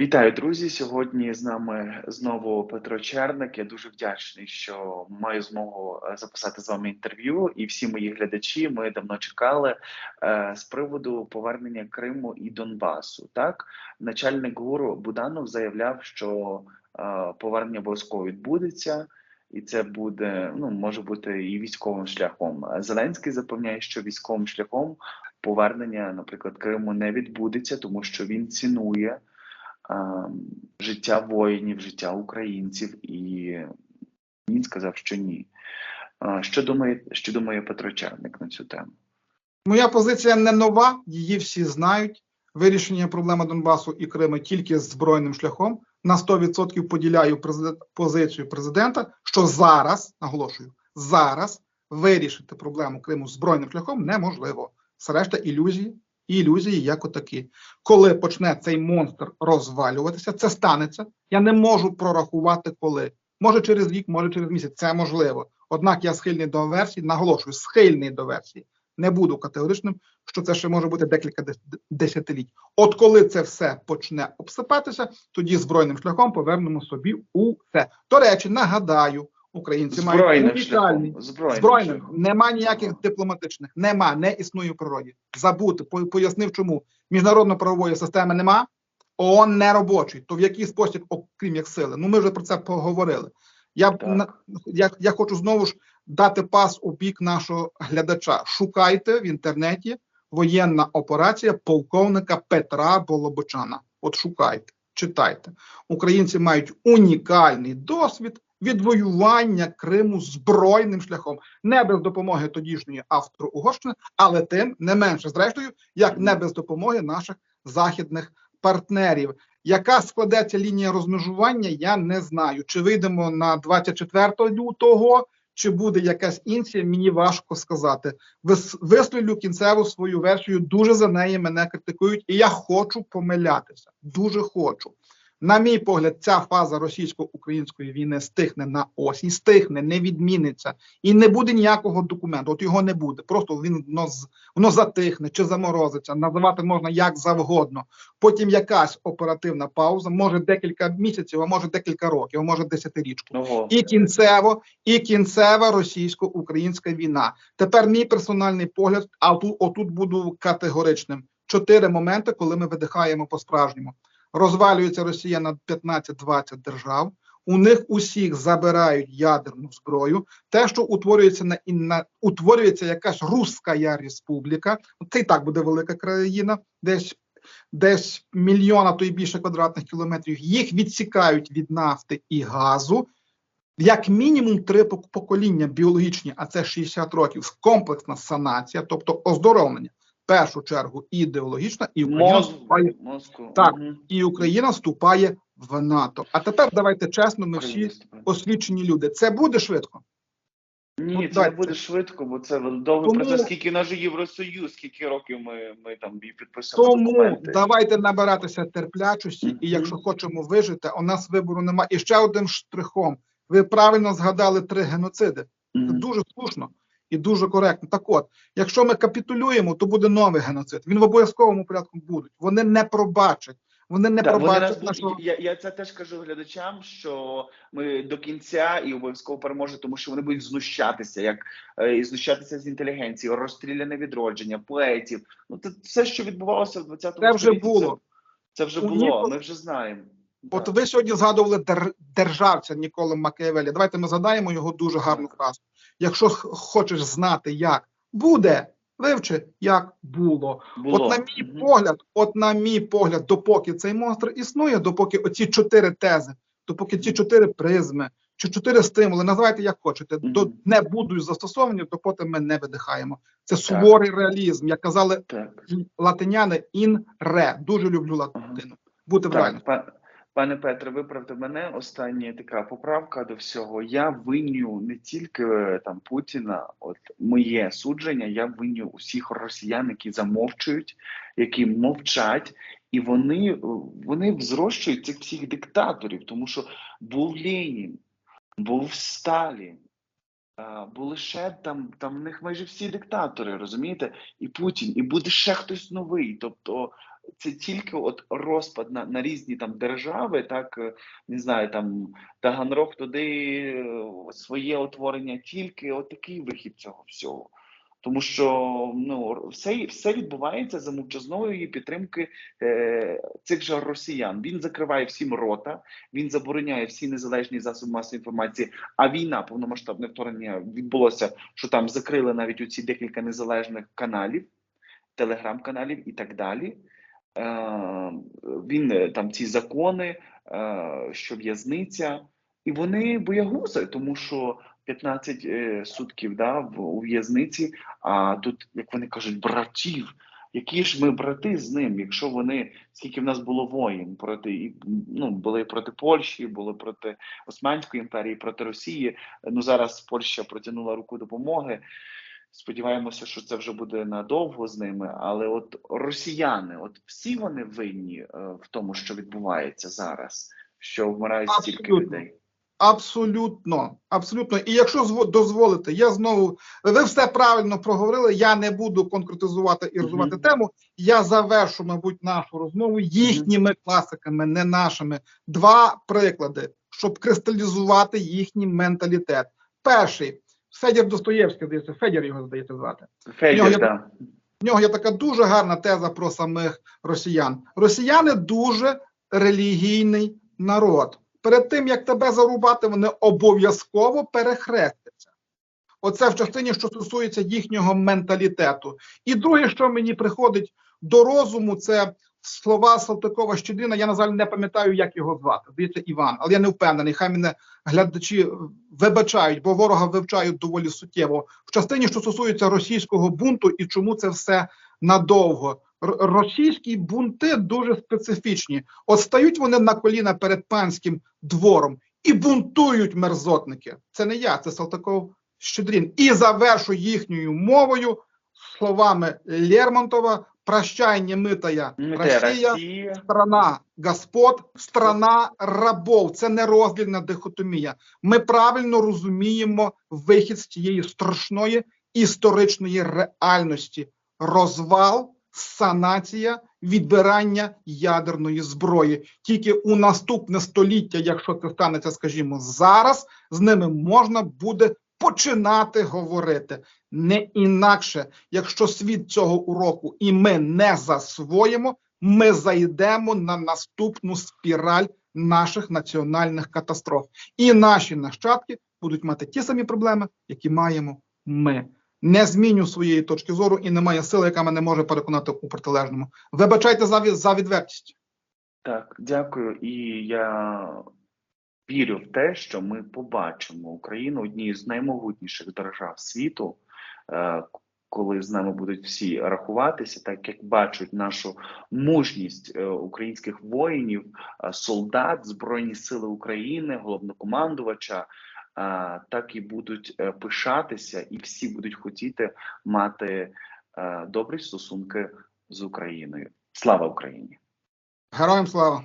Вітаю, друзі! Сьогодні з нами знову Петро Черник. Я дуже вдячний, що маю змогу е, записати з вами інтерв'ю. І всі мої глядачі ми давно чекали е, з приводу повернення Криму і Донбасу. Так, начальник гуру Буданов заявляв, що е, повернення обов'язково відбудеться, і це буде ну може бути і військовим шляхом. Зеленський запевняє, що військовим шляхом повернення, наприклад, Криму не відбудеться, тому що він цінує життя воїнів, життя українців, і він сказав, що ні. Що думає, що думає Петро Черник на цю тему? Моя позиція не нова, її всі знають. Вирішення проблеми Донбасу і Криму тільки з збройним шляхом. На 100% поділяю президент, позицію президента, що зараз наголошую, зараз вирішити проблему Криму збройним шляхом неможливо. Все решта ілюзії ілюзії як отакі. Коли почне цей монстр розвалюватися, це станеться. Я не можу прорахувати коли. Може через рік, може через місяць. Це можливо. Однак я схильний до версії, наголошую, схильний до версії. Не буду категоричним, що це ще може бути декілька десятиліть. От коли це все почне обсипатися, тоді збройним шляхом повернемо собі усе. До речі, нагадаю, Українці Збройним мають унікальний збройним, збройним. Нема ніяких дипломатичних, нема, не існує в природі. Забути, пояснив, чому міжнародно-правової системи нема, ООН не робочий. То в який спосіб, окрім як сили? Ну ми вже про це поговорили. Я я, я хочу знову ж дати пас у бік нашого глядача. Шукайте в інтернеті воєнна операція полковника Петра Болобочана. От шукайте, читайте. Українці мають унікальний досвід відвоювання Криму збройним шляхом, не без допомоги тодішньої Австро-Угорщини, але тим не менше, зрештою, як не без допомоги наших західних партнерів. Яка складеться лінія розмежування? Я не знаю. Чи вийдемо на 24 лютого, чи буде якась інша, мені важко сказати. Висловлю кінцеву свою версію. Дуже за неї мене критикують, і я хочу помилятися. Дуже хочу. На мій погляд, ця фаза російсько-української війни стихне на осінь, стихне, не відміниться і не буде ніякого документу. От його не буде. Просто він воно, воно затихне чи заморозиться. Називати можна як завгодно. Потім якась оперативна пауза, може декілька місяців, а може декілька років, а може десятирічку. Ого. І кінцево, і кінцева російсько-українська війна. Тепер мій персональний погляд, а тут отут буду категоричним. Чотири моменти, коли ми видихаємо по справжньому розвалюється Росія на 15-20 держав. У них усіх забирають ядерну зброю. Те, що утворюється на на утворюється якась Руська республіка, це і так буде велика країна, десь десь мільйона то й більше квадратних кілометрів. Їх відсікають від нафти і газу. Як мінімум три покоління біологічні, а це 60 років, комплексна санація, тобто оздоровлення першу чергу ідеологічна, і Україна Мозку, вступає мозку. так, угу. і Україна вступає в НАТО. А тепер давайте чесно, ми всі освічені люди. Це буде швидко. Ні, ну, це не буде швидко, бо це довгий Тому... процес. Скільки наш Євросоюз, скільки років ми ми там підписали Тому документи. давайте набиратися терплячості, mm -hmm. і якщо хочемо вижити, у нас вибору немає. І ще одним штрихом. Ви правильно згадали три геноциди. Mm -hmm. Це дуже слушно і дуже коректно. Так от, якщо ми капітулюємо, то буде новий геноцид. Він в обов'язковому порядку буде. Вони не пробачать. Вони не так, пробачать вони нашого... я, я це теж кажу глядачам, що ми до кінця і обов'язково переможемо, тому що вони будуть знущатися, як е, знущатися з інтелігенції, розстріляне відродження, поетів. Ну це все, що відбувалося в 20-му Це вже було. Це, це вже було. Ми вже знаємо. От ви сьогодні згадували дер, державця Ніколи Макіавелі. Давайте ми згадаємо його дуже гарну фразу. Якщо хочеш знати, як буде, вивчи, як було. було. От на мій угу. погляд, от на мій погляд, допоки цей монстр існує, допоки оці чотири тези, допоки ці чотири призми, чи чотири стимули, називайте як хочете, угу. до не будуть застосовані, допоки ми не видихаємо. Це так. суворий реалізм. Як казали так. латиняни, ін ре. Дуже люблю латину. Бути в реальності. Пане Петре, виправте мене. Остання така поправка до всього. Я виню не тільки е, там Путіна, от моє судження. Я виню усіх росіян, які замовчують, які мовчать, і вони вони взрощують цих всіх диктаторів, тому що був Ленін, був Сталін, були ще там. Там в них майже всі диктатори, розумієте, і Путін, і буде ще хтось новий. Тобто це тільки от розпад на, на різні там держави, так е, не знаю, там Таганрог туди е, своє утворення, тільки от такий вихід цього всього. Тому що ну все, все відбувається за мовчазної підтримки е, цих же росіян. Він закриває всім рота, він забороняє всі незалежні засоби масової інформації. А війна, повномасштабне вторгнення відбулося, що там закрили навіть оці декілька незалежних каналів, телеграм-каналів і так далі. Е, він е, там ці закони, е, що в'язниця, і вони боягузи, тому що 15 е, сутків да, у в'язниці. А тут, як вони кажуть, братів. Які ж ми брати з ним, якщо вони скільки в нас було воїн проти і ну були проти Польщі, були проти Османської імперії, проти Росії. Ну зараз Польща протягнула руку допомоги. Сподіваємося, що це вже буде надовго з ними. Але от росіяни, от всі вони винні е, в тому, що відбувається зараз, що вмирають стільки людей. Абсолютно, абсолютно. І якщо зво- дозволите, я знову ви все правильно проговорили. Я не буду конкретизувати і розвивати Мгм. тему. Я завершу, мабуть, нашу розмову їхніми класиками, не нашими. Два приклади, щоб кристалізувати їхній менталітет. Перший Федір Достоєвський, здається, Федір його здається звати. Федір, я- да. В нього є така дуже гарна теза про самих росіян. Росіяни дуже релігійний народ. Перед тим як тебе зарубати, вони обов'язково перехрестяться. Оце в частині, що стосується їхнього менталітету. І друге, що мені приходить до розуму, це слова Салтикова Щедрина. Я на жаль не пам'ятаю, як його звати. Здається, Іван, але я не впевнений. Хай мене глядачі вибачають, бо ворога вивчають доволі суттєво в частині, що стосується російського бунту, і чому це все надовго. Російські бунти дуже специфічні. От стають вони на коліна перед панським двором і бунтують мерзотники. Це не я, це Салтаков Щедрін. І завершу їхньою мовою словами Лермонтова: прощай, немитая Росія, Росія. страна господ, страна рабов. Це не роздільна дихотомія. Ми правильно розуміємо вихід з цієї страшної історичної реальності: розвал, санація, відбирання ядерної зброї. Тільки у наступне століття, якщо це станеться, скажімо, зараз, з ними можна буде починати говорити. Не інакше, якщо світ цього уроку і ми не засвоїмо, ми зайдемо на наступну спіраль наших національних катастроф. І наші нащадки будуть мати ті самі проблеми, які маємо ми. Не зміню своєї точки зору і немає сили, яка мене може переконати у протилежному. Вибачайте за, за відвертість. Так, дякую. І я вірю в те, що ми побачимо Україну однією з наймогутніших держав світу, е, коли з нами будуть всі рахуватися, так як бачать нашу мужність е, українських воїнів, е, солдат, Збройні Сили України, головнокомандувача. Так і будуть пишатися, і всі будуть хотіти мати добрі стосунки з Україною. Слава Україні! Героям слава!